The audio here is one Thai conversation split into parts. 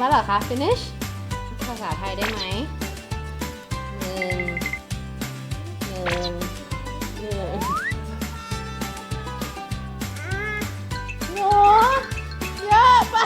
แล้วเหรอคะ finish ภาษาไทยได้ไหมหนึ่งหนึ่งหนึ่งโหเยอะไป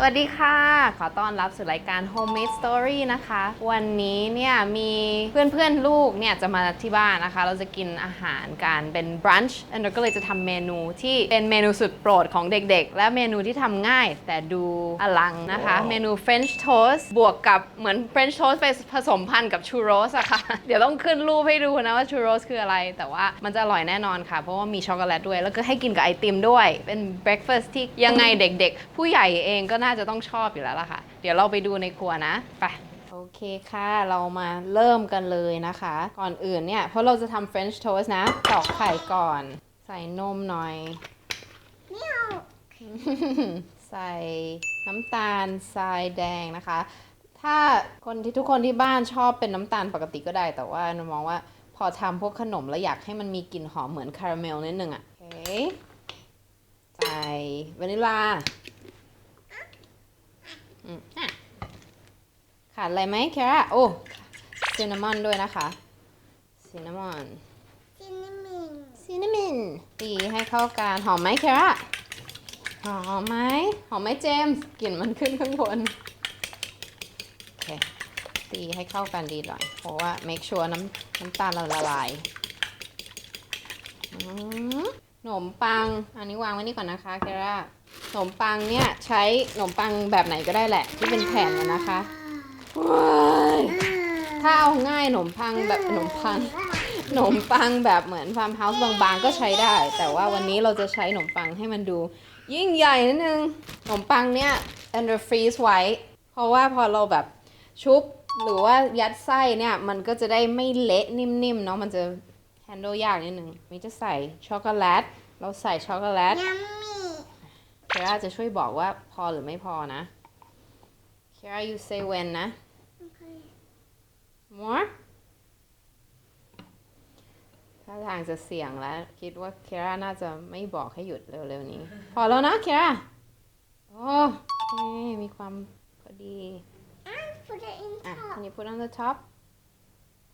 สวัสดีค่ะ ขอต้อนรับสู่รายการ Homemade Story นะคะ วันนี้เนี่ยมีเพื่อนๆลูกเนี่ยจะมาที่บ้านนะคะ เราจะกินอาหารกันเป็น brunch แล้วเราก็เลยจะทำเมนูที่เป็นเมนูสุดโปรดของเด็กๆ และเมนูที่ทำง่าย แต่ดูอลังนะคะ เมนู French toast บวกกับเหมือน French toast ไปผสมพันธุ์กับ churros อะค่ะ เดี๋ยวต้องขึ้นรูปให้ดูนะว่า churros คืออะไร แต่ว่ามันจะอร่อยแน่นอนค่ะ เพราะว่ามีช็อกโกแลตด้วย แล้วก็ให้กินกับไอติมด้วย เป็น breakfast ที่ยังไงเด็ก ๆ ผู้ใหญ่เองก็น่าจะต้องชอบอยู่แล้วล่ะค่ะ เดี๋ยวเราไปดูในครัวนะไปโอเคค่ะ เรามาเริ่มกันเลยนะคะ ก่อนอื่นเนี่ย เพราะเราจะทำ French toast นะ ตอกไข่ก่อน ใส่นมหน่อย ใส่น้ำตาลทรายแดงนะคะ ถ้าคนที่ทุกคนที่บ้านชอบเป็นน้ำตาลปกติก็ได้ แต่ว่าหนูมองว่าพอทำพวกขนมแล้วอยากให้มันมีกลิ่นหอมเหมือนคาราเมลนิดนึงอะ่ะ โอเค ใส่วานิลลา ขาดอะไรไหมแคร่โอ้ซินนามอนด้วยนะคะซินนามอนซินนามินซินนามอนตีให้เข้ากันหอมไหมแคร่หอมไหมหอมไหมเจมส์กลิ่นมันขึ้นข้างบนโอเคตีให้เข้ากันดีหน่อย เพราะว่า make sure น้ำน้ำตาลเราละลายอืมขนมปัง อันนี้วางไว้นี่ก่อนนะคะแคร่า ขนมปังเนี่ยใช้ขนมปังแบบไหนก็ได้แหละ ที่เป็นแผ่นนะคะถ้าเอาง่ายขนมปังแบบขนมปังขนมปังแบบเหมือนฟาร์มเฮาส์บางๆก็ใช้ได้ แต่ว่าวันนี้เราจะใช้ขนมปังให้มันดู ยิ่งใหญ่นิดนึงขนมปังเนี่ย under freeze ไว้ เพราะว่าพอเราแบบชุบหรือว่ายัดไส้เนี่ย มันก็จะได้ไม่เละนิ่มๆเนาะมันจะ handle ยากนิดนึงมิจะใส่ช็อกโกแลตเราใส่ช็อกโกแลต เคราจะช่วยบอกว่าพอหรือไม่พอนะเครา you say when นะ more ถ้าทางจะเสี่ยงแล้ว คิดว่าเคราน่าจะไม่บอกให้หยุดเร็วๆนี้ พอแล้วนะเคราโอ้เอ้มีความพอดีอะ put it in อะ top can you put on the top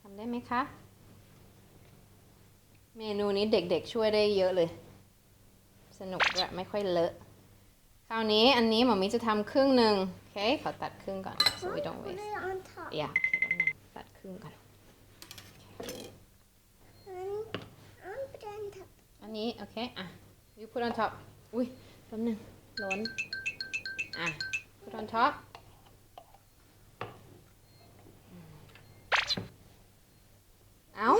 ทำได้ไหมคะ เมนูนี้เด็กๆช่วยได้เยอะเลย สนุกด้วยไม่ค่อยเลอะ คราวนี้อันนี้หมอมิจะทำครึ่งหนึ่งโอเค ขอตัดครึ่งก่อน so we don't put waste it on top อย่าโอเคแป๊บนึงตัดครึ่งก่อน and I'll put it on top อันนี้ โอเค อะ you put on top อุ้ยแป๊บนึงล้น อะ put on top เอา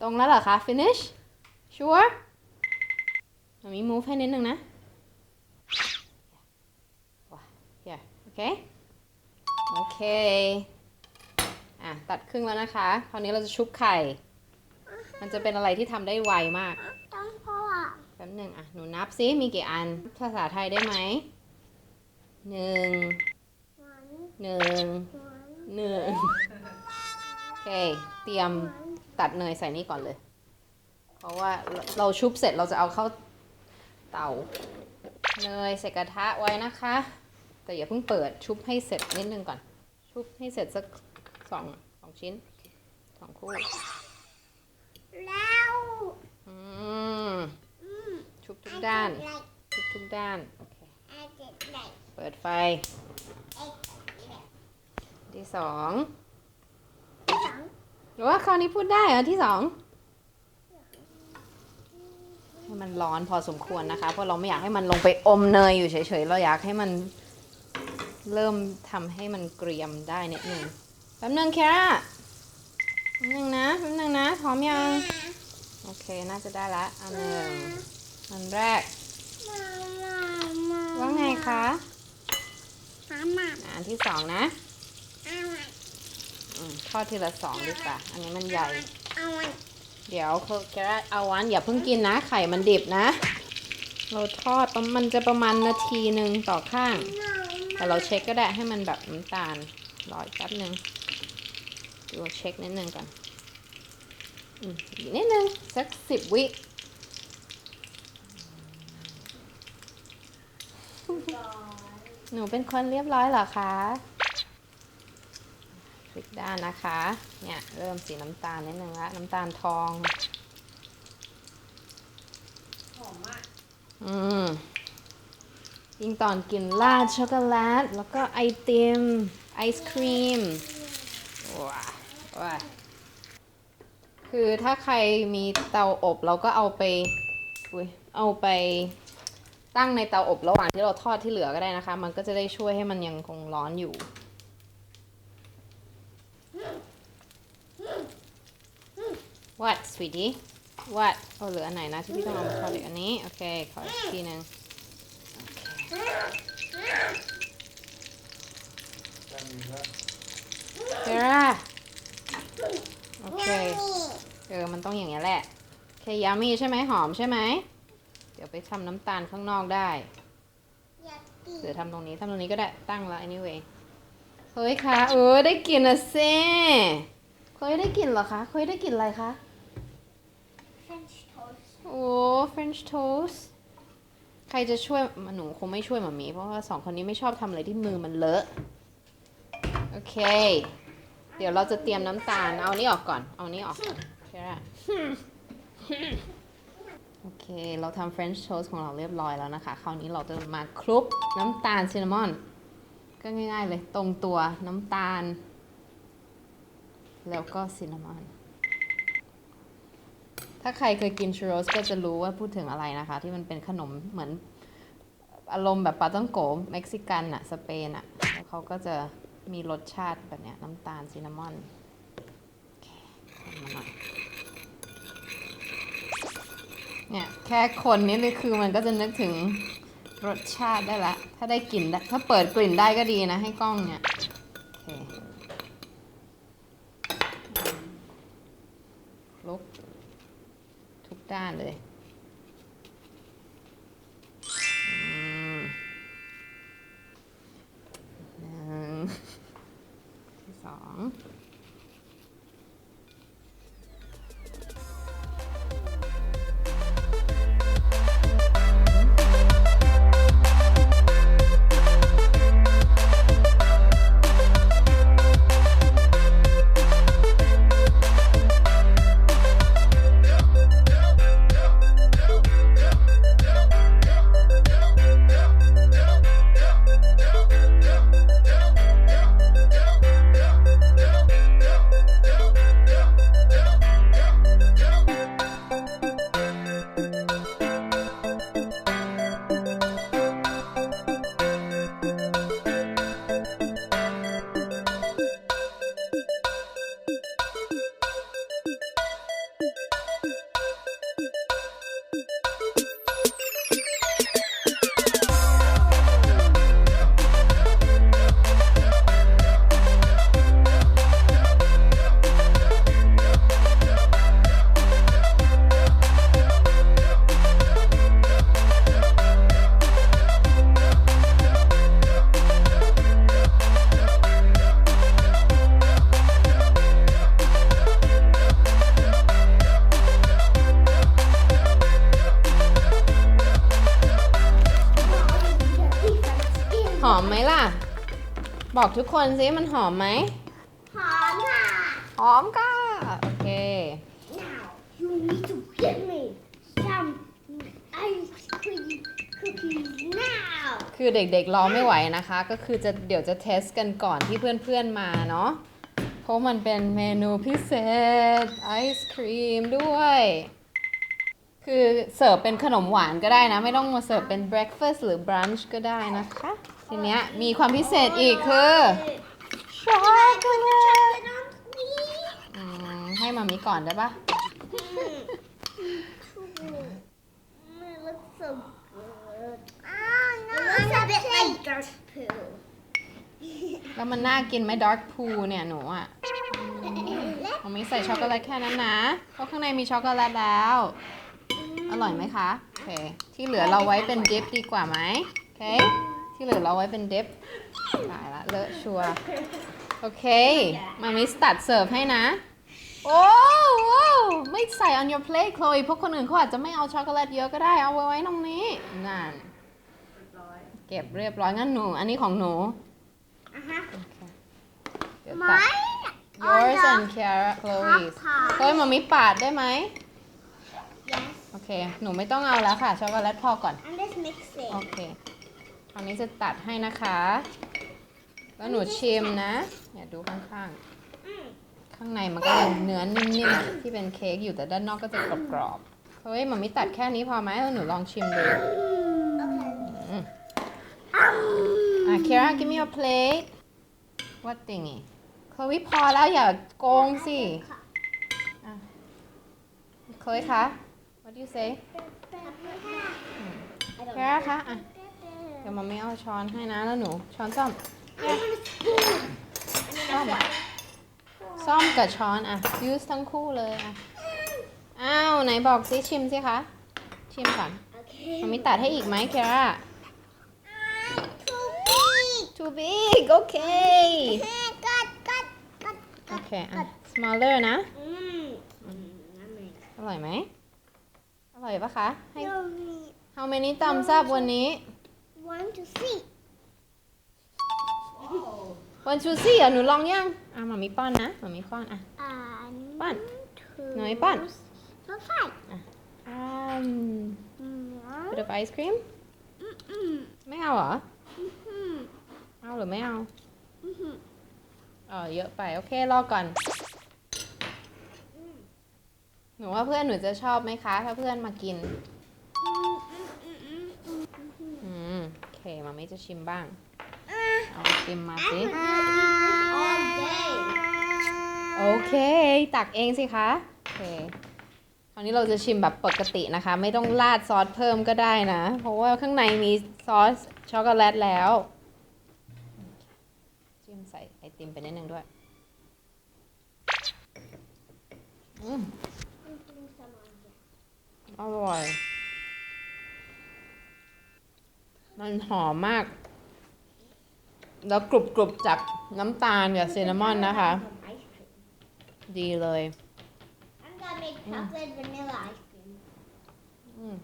ตรงแล้วเหรอคะ finish sure มามี move ให้นิดนึงนะว้า yeah โอ เค โอเค อะ ตัดครึ่งแล้วนะคะ คราวนี้เราจะชุบไข่ มันจะเป็นอะไรที่ทำได้ไวมากต้องพออะแป๊บหนึ่งอะ หนูนับซิมีกี่อัน ภาษาไทยได้ไหม หนึ่ง one หนึ่ง one หนึ่ง โอเค เตรียม one ตัดเนยใส่นี่ก่อนเลย เพราะว่าเราเราชุบเสร็จเราจะเอาเข้าเตา เนยใส่กระทะไว้นะคะ แต่อย่าเพิ่งเปิดชุบให้เสร็จนิดนึงก่อน ชุบให้เสร็จสักสองสองชิ้นสองคู่ แล้วอืมอืมชุบทุกด้าน I did ชุบทุกด้าน โอเค like I did like เปิดไฟ okay ที่สองสองหรือว่าคราวนี้พูดได้เหรอที่สองให้มันร้อนพอสมควรนะคะ เพราะเราไม่อยากให้มันลงไปอมเนยอยู่เฉยๆ เราอยากให้มัน เริ่มทำให้มันเกรียมได้นิดนึงแป๊บนึงแคร่แป๊บนึงนะแป๊บนึงนะพร้อมยัง โอเคน่าจะได้ละอันหนึ่งอันแรกมามามาว่าไงคะมามาอะอันที่สองนะมามาออืมทอดทีละสองดีกว่า อันนี้มันใหญ่เอามันเดี๋ยวแกระเอาวันอย่าเพิ่งกินนะ ไข่มันดิบนะ เราทอดประมันจะประมาณนาทีหนึ่งต่อข้าง แต่เราเช็คก็ได้ให้มันแบบน้ำตาลรออีกแป๊บหนึ่งดูเช็คนิดนึงก่อนอืมอีกนิดนึงสักสิบวิหนูเป็นคนเรียบร้อยเหรอคะพลิกด้านนะคะ เนี่ย เริ่มสีน้ำตาลนิดนึงละน้ำตาลทอง หอมมาก อืม ยิ่งตอนกินราดช็อกโกแลต แล้วก็ไอติม ไอศครีมว้าว้าคือถ้าใครมีเตาอบเราก็เอาไปอุ้ยเอาไปตั้งในเตาอบระหว่างที่เราทอดที่เหลือก็ได้นะคะ มันก็จะได้ช่วยให้มันยังคงร้อนอยู่ What sweetie What เอาเหลืออันไหนนะที่พี่ต้องเอามาทอดอีกอันนี้ โอเค ขออีกทีหนึ่ง เจราโอเค เออ มันต้องอย่างนี้ยแหละโอเคยามีใช่ไหมหอมใช่ไหม เดี๋ยวไปทำน้ำตาลข้างนอกได้อยากกินหรือทำตรงนี้ทำตรงนี้ก็ได้ตั้งแล้ว anyway เฮ้ยคะเออได้กลินอะเซ่เคยได้กลินเหรอคะเคยได้กลินอะไรคะ French toast โอ้ French toast ใครจะช่วยหนูคงไม่ช่วยหมามีเพราะว่าสองคนนี้ไม่ชอบทำอะไรที่มือมันเลอะโอเค เดี๋ยวเราจะเตรียมน้ำตาล เอานี้ออกก่อน เอานี้ออกก่อนใช่ไหมโอเค เราทำ French toast ของเราเรียบร้อยแล้วนะคะ คราวนี้เราจะมาคลุกน้ำตาลซินนามอน ก็ง่ายๆเลย ตรงตัวน้ำตาล แล้วก็ซินนามอน ถ้าใครเคยกินชูโรสก็จะรู้ว่าพูดถึงอะไรนะคะ ที่มันเป็นขนมเหมือนอารมณ์แบบปาต้องโกเม็กซิกันอะสเปนอะแล้วเขาก็จะมีรสชาติแบบเนี้ยน้ำตาลซินนามอนโอเคคนมาหน่อยเนี่ยแค่คนนี้เลยคือมันก็จะนึกถึงรสชาติได้ละ ถ้าได้กลิ่นถ้าเปิดกลิ่นได้ก็ดีนะให้กล้องเนี่ย บอกทุกคนสิมันหอมไหม หอมค่ะหอมก็โอเค Now you need to give me some ice cream cookies now คือเด็กๆรอไม่ไหวนะคะ ก็คือจะเดี๋ยวจะเทสกันก่อนที่เพื่อนๆมาเนาะเพราะมันเป็นเมนูพิเศษไอศครีมด้วย คือเสิร์ฟเป็นขนมหวานก็ได้นะ ไม่ต้องมาเสิร์ฟเป็นเบรคเฟสต์หรือบรันช์ก็ได้นะคะ ทีเนี้ยมีความพิเศษอีกคือช็อกโกแลตอืมให้มามีก่อนได้ปะ It looks so good. Oh no, it looks a bit like dirt poo. แล้วมันน่ากินไหมดาร์กพูเนี่ยหนูอะมันมีใส่ช็อกโกแลตแค่นั้นนะ เพราะข้างในมีช็อกโกแลตแล้ว อร่อยไหมคะ โอเค ที่เหลือเราไว้เป็นดิฟดีกว่าไหมโอเค ที่เหลือเราไว้เป็นดิฟตายละ เลอะชัวร์โอเค มามิสตัดเสิร์ฟให้นะ โอ้ว้าวไม่ใส่ on your plate โคลเพราะคนอื่นเขาอาจจะไม่เอาช็อกโกแลตเยอะก็ได้ เอาไว้ไว้ตรงนี้นั่นเก็บเรียบร้อยงั้นหนู อันนี้ของหนูอะฮะเดี๋ยวตัด Mine yours on and Kiara the Chloe's top โคลมามิปาดได้ไหม Yes โอเค หนูไม่ต้องเอาแล้วค่ะ ช็อกโกแลตพอก่อน I'm just mixing โอเค คราวนี้จะตัดให้นะคะ แล้วหนูชิมนะอย่าดูข้างอืมๆข้างในมันก็ยังเนื้อนิ่มๆที่เป็นเค้กอยู่แต่ด้านนอกก็จะกรอบๆ เฮ้ยมามิตัดแค่นี้พอไหมแล้วหนูลองชิมดู Okay. อะ Kira give me your plate what thingy เคลวิพอแล้วอย่าโกงสิเคยคะ what do you say แค่คะอะ เดี๋ยวมาไม่เอาช้อนให้นะแล้วหนู ช้อนซ่อมซ่อมซ่อมกับช้อนอะ use ทั้งคู่เลยอะอ้าวไหนบอกซิชิมสิคะ ชิมก่อน Okay. มามิตัดให้อีกไหมแคร่ Too big. too big โอเค Cut, cut, cut, โอ cut. เคอะ smaller นะ Mm. Mm, yummy. อร่อยไหมอร่อยปะคะให้ Yummy. how many thumbs up วันนี้ One to see. วันชูซี่อะหนูลองยังอะมามิป้อนนะมามิป้อนอะ One, Pan. two, Nói pan. So five. อืม One. bit of ice cream Mm-mm. ไม่เอาเหรอ Mm-hmm. เอาหรือไม่เอา Mm-hmm. อ๋อเยอะไป โอเค รอก่อน หนูว่าเพื่อนหนูจะชอบไหมคะ ถ้าเพื่อนมากินอืมโอ เคมาไม่จะชิมบ้าง เอาชิมมาสิ All day. โอเค ตักเองสิคะ โอเค คราวนี้เราจะชิมแบบปกตินะคะ ไม่ต้องราดซอสเพิ่มก็ได้นะ เพราะว่าข้างในมีซอสช็อกโกแลตแล้วจิ้มใส่ไอติมไปนิดนึงด้วยอืมอร่อย มันหอมมาก แล้วกรุบกรุบๆจากน้ำตาลกับซินนามอนนะคะ Ice cream. ดีเลย I'm gonna make chocolate vanilla ice cream. อืม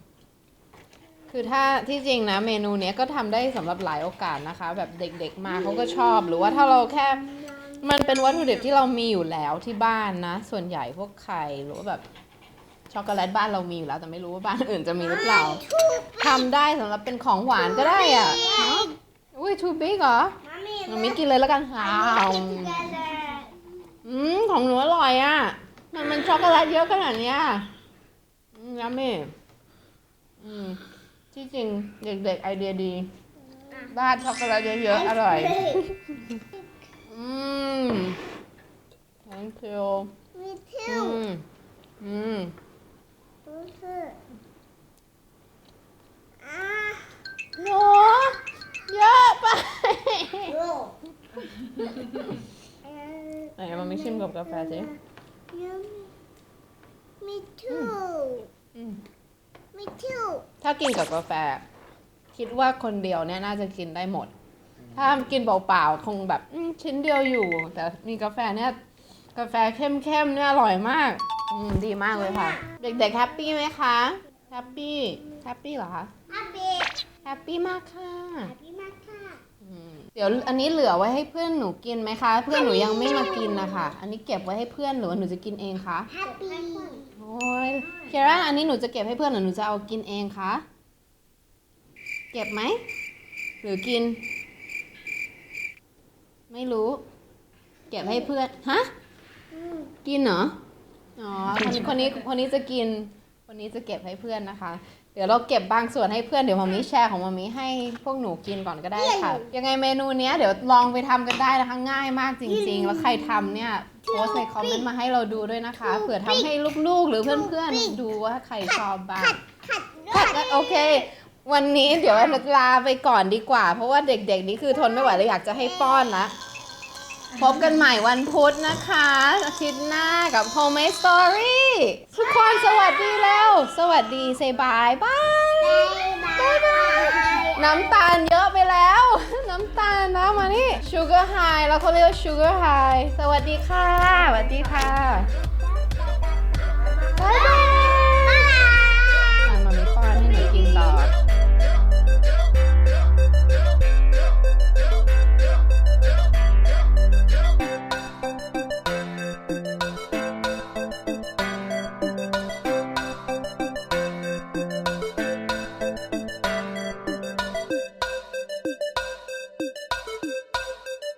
คือถ้าที่จริงนะเมนูเนี้ยก็ทำได้สำหรับหลายโอกาสนะคะ แบบเด็กๆมาเขาก็ชอบ หรือว่าถ้าเราแค่ มันเป็นวัตถุดิบที่เรามีอยู่แล้วที่บ้านนะ ส่วนใหญ่พวกไข่หรือว่าแบบ ช็อกโกแลตบ้านเรามีอยู่แล้ว แต่ไม่รู้ว่าบ้านอื่นจะมีหรือเปล่าทำได้สำหรับเป็นของหวานก็ได้อะเนอะอุ้ย too big เหรอ Mommy, มันไม่กินเลยแล้วกันค่ะ let's put it together. อืม ของหนูอร่อยอะ มันมันช็อกโกแลตเยอะขนาดเนี้ยอืมยัมมี่อืม ที่จริงเด็กๆไอเดียดีราดช็อกโกแลตเยอะๆ อร่อย อืม thank you Me อื too. ม อืม Ah, หนูเยอะไป roll. ไหนมาไม่ชิมกับกาแฟสิ Yummy. Me too. อืม Me too. ถ้ากินกับกาแฟ คิดว่าคนเดียวเนี่ยน่าจะกินได้หมด ถ้ากินเปล่าๆ คงแบบอืมชิ้นเดียวอยู่ แต่มีกาแฟเนี่ย กาแฟเข้มๆเนี่ยอร่อยมาก อืมดีมากเลยค่ะ เด็กๆแฮปปี้ไหมคะแฮปปี้แฮปปี้เหรอคะ Happy. แฮปปี้มากค่ะ Happy Maka. อืมเดี๋ยวอันนี้เหลือไว้ให้เพื่อนหนูกินไหมคะ เพื่อนหนูยังไม่มากินนะคะอันนี้เก็บไว้ให้เพื่อนหรือว่าหนูจะกินเองคะ Happy. โอ้ยเคราอันนี้หนูจะเก็บให้เพื่อนหรือหนูจะเอากินเองคะเก็บไหมหรือกิน ไม่รู้ เก็บให้เพื่อนฮะ Mm. กินเหรอ อ๋อคนนี้คนนี้คนนี้จะกิน คนนี้จะเก็บให้เพื่อนนะคะ เดี๋ยวเราเก็บบางส่วนให้เพื่อนเดี๋ยวมามีแชร์ของมามีให้พวกหนูกินก่อนก็ได้ค่ะ ยังไงเมนูเนี้ยเดี๋ยวลองไปทำกันได้นะคะง่ายมากจริง ๆ แล้วใครทำเนี่ยโพสต์ในคอมเมนต์มาให้เราดูด้วยนะคะเผื่อทำให้ลูกๆ หรือเพื่อนๆดูว่าใครชอบบ้าง Cut. ค่ะโอเค วันนี้เดี๋ยวลาไปก่อนดีกว่า เพราะว่าเด็กๆ นี่คือทนไม่ไหวเลยอยากจะให้ป้อนละ พบกันใหม่วันพุธนะคะ อาทิตย์หน้ากับ Homemade Story ทุกคนสวัสดีแล้ว สวัสดีเซบายบายบายบาย น้ำตาลเยอะไปแล้ว น้ำตาลนะมานี่ Sugar High แล้วเขาเรียกว่า Sugar High สวัสดีค่ะ สวัสดีค่ะ